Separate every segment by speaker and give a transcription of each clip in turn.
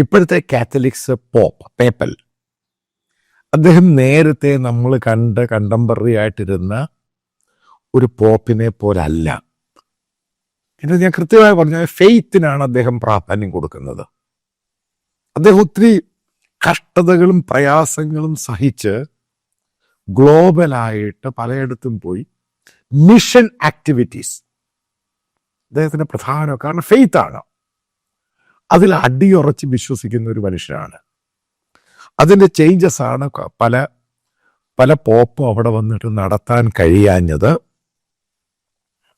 Speaker 1: ഇപ്പോഴത്തെ Catholics pop papal. അദ്ദേഹം നേരത്തെ നമ്മൾ കണ്ട് കണ്ടംപററി ആയിട്ടിരുന്ന ഒരു പോപ്പിനെ പോലല്ല. എന്ന് ഞാൻ കൃത്യമായി പറഞ്ഞ ഫെയ്ത്തിനാണ് അദ്ദേഹം പ്രാധാന്യം കൊടുക്കുന്നത്. അദ്ദേഹം ഒത്തിരി കഷ്ടതകളും പ്രയാസങ്ങളും സഹിച്ച് ഗ്ലോബലായിട്ട് പലയിടത്തും പോയി. Mission activities. അദ്ദേഹത്തിന്റെ പ്രധാന കാരണം ഫെയ്ത്ത് ആണ് അതിൽ അടിയുറച്ച് വിശ്വസിക്കുന്ന ഒരു മനുഷ്യനാണ്. അതിന്റെ ചേഞ്ചസ് ആണ് പല പല പോപ്പും അവിടെ വന്നിട്ട് നടത്താൻ കഴിയാഞ്ഞത്.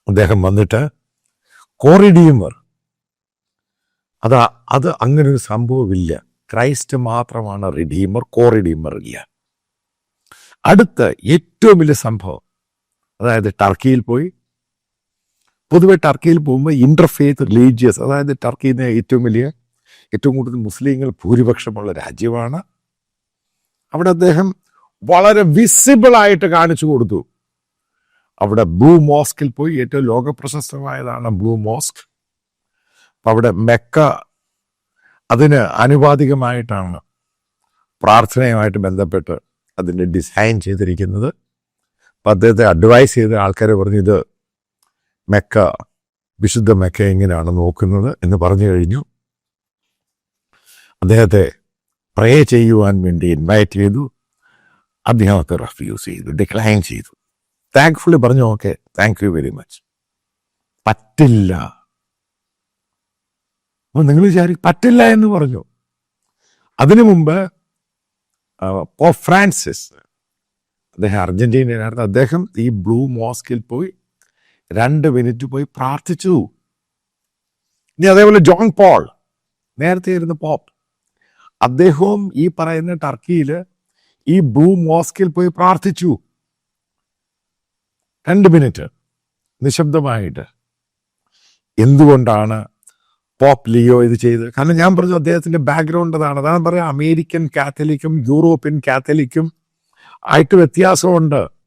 Speaker 1: അദ്ദേഹം വന്നിട്ട് കോറിഡിയുമർ അത് അത് അങ്ങനെ ഒരു സംഭവമില്ല. ക്രൈസ്റ്റ് മാത്രമാണ് റിഡീമർ കോറിഡീമർ ഇല്ല. അടുത്ത ഏറ്റവും വലിയ സംഭവം അതായത് ടർക്കിയിൽ പോയി പൊതുവെ ടർക്കിയിൽ പോകുമ്പോൾ ഇന്റർഫേത്ത് റിലീജിയസ് അതായത് ടർക്കിന്ന് ഏറ്റവും വലിയ ഏറ്റവും കൂടുതൽ മുസ്ലിങ്ങൾ ഭൂരിപക്ഷമുള്ള രാജ്യമാണ്. അവിടെ അദ്ദേഹം വളരെ വിസിബിൾ ആയിട്ട് കാണിച്ചു കൊടുത്തു. അവിടെ ബ്ലൂ മോസ്കിൽ പോയി ഏറ്റവും ലോകപ്രശസ്തമായതാണ് ബ്ലൂ മോസ്ക് അവിടെ മെക്ക അതിന് ആനുപാതികമായിട്ടാണ് പ്രാർത്ഥനയുമായിട്ട് ബന്ധപ്പെട്ട് അതിന്റെ ഡിസൈൻ ചെയ്തിരിക്കുന്നത്. അപ്പം അദ്ദേഹത്തെ അഡ്വൈസ് ചെയ്ത ആൾക്കാരെ പറഞ്ഞു ഇത് മെക്ക വിശുദ്ധ മെക്ക എങ്ങനെയാണ് നോക്കുന്നത് എന്ന് പറഞ്ഞു കഴിഞ്ഞു. അദ്ദേഹത്തെ പ്രേ ചെയ്യുവാൻ വേണ്ടി ഇൻവൈറ്റ് ചെയ്തു. അദ്ദേഹം ഒക്കെ റെഫ്യൂസ് ചെയ്തു ഡിക്ലൈൻ ചെയ്തു. താങ്ക്ഫുള്ളി പറഞ്ഞു okay thank you very much പറ്റില്ല. അപ്പൊ നിങ്ങൾ വിചാരി പറ്റില്ല എന്ന് പറഞ്ഞു. അതിനു മുമ്പ് പോ ഫ്രാൻസിസ് അദ്ദേഹം അർജന്റീനയിലായിരുന്നു. അദ്ദേഹം ഈ ബ്ലൂ മോസ്കിൽ പോയി രണ്ട് മിനിറ്റ് പോയി പ്രാർത്ഥിച്ചു. ഇനി അതേപോലെ ജോൺ പോൾ. നേരത്തെ ഇരുന്ന പോപ്പ്. അദ്ദേഹവും ഈ പറയുന്ന ടർക്കിയിൽ ഈ ബ്ലൂ മോസ്കിൽ പോയി പ്രാർത്ഥിച്ചു. രണ്ട് മിനിറ്റ്. നിശബ്ദമായിട്ട്. എന്തുകൊണ്ടാണ് പോപ്പ് ലിയോ ഇത് ചെയ്തത്? കാരണം ഞാൻ പറഞ്ഞു അദ്ദേഹത്തിന്റെ ബാക്ക്ഗ്രൗണ്ട് അതാണ്. അതാണ് പറയാം അമേരിക്കൻ കാത്തലിക്കും യൂറോപ്യൻ കാത്തലിക്കും ആയിട്ട് വ്യത്യാസമുണ്ട്.